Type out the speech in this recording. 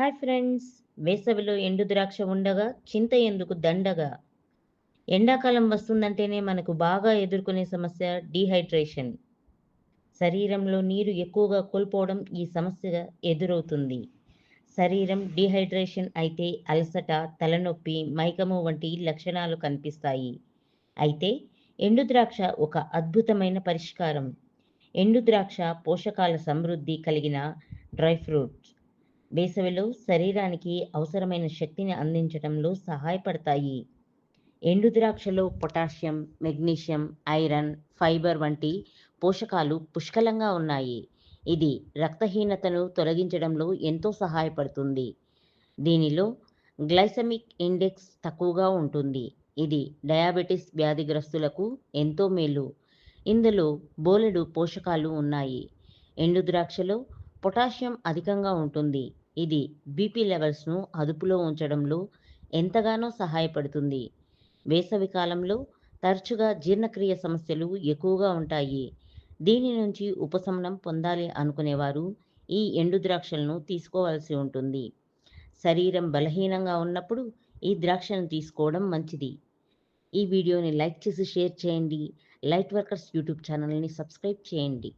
Hi friends వేసవిలో ఎండు ద్రాక్ష ఉండగా చింత ఎందుకు దండగా? ఎండాకాలం వస్తుందంటేనే మనకు బాగా ఎదుర్కొనే సమస్య డీహైడ్రేషన్ శరీరంలో నీరు ఎక్కువగా కోల్పోవడం ఈ సమస్యగా ఎదురవుతుంది. శరీరం డీహైడ్రేషన్ అయితే అలసట తలనొప్పి మైకము వంటి లక్షణాలు కనిపిస్తాయి. అయితే ఎండు ద్రాక్ష ఒక అద్భుతమైన పరిష్కారం. ఎండు ద్రాక్ష పోషకాల సమృద్ధి కలిగిన డ్రై ఫ్రూట్ వేసవిలో శరీరానికి అవసరమైన శక్తిని అందించడంలో సహాయపడతాయి. ఎండు ద్రాక్షలో పొటాషియం మెగ్నీషియం ఐరన్ ఫైబర్ వంటి పోషకాలు పుష్కలంగా ఉన్నాయి. ఇది రక్తహీనతను తొలగించడంలో ఎంతో సహాయపడుతుంది. దీనిలో గ్లైసమిక్ ఇండెక్స్ తక్కువగా ఉంటుంది. ఇది డయాబెటిస్ వ్యాధిగ్రస్తులకు ఎంతో మేలు. ఇందులో బోలెడు పోషకాలు ఉన్నాయి. ఎండు ద్రాక్షలో పొటాషియం అధికంగా ఉంటుంది. ఇది బీపీ లెవెల్స్ను అదుపులో ఉంచడంలో ఎంతగానో సహాయపడుతుంది. వేసవి కాలంలో తరచుగా జీర్ణక్రియ సమస్యలు ఎక్కువగా ఉంటాయి. దీని నుంచి ఉపశమనం పొందాలి అనుకునేవారు ఈ ఎండు ద్రాక్షలను తీసుకోవాల్సి ఉంటుంది. శరీరం బలహీనంగా ఉన్నప్పుడు ఈ ద్రాక్షను తీసుకోవడం మంచిది. ఈ వీడియోని లైక్ చేసి షేర్ చేయండి. లైట్ వర్కర్స్ యూట్యూబ్ ఛానల్ని సబ్స్క్రైబ్ చేయండి.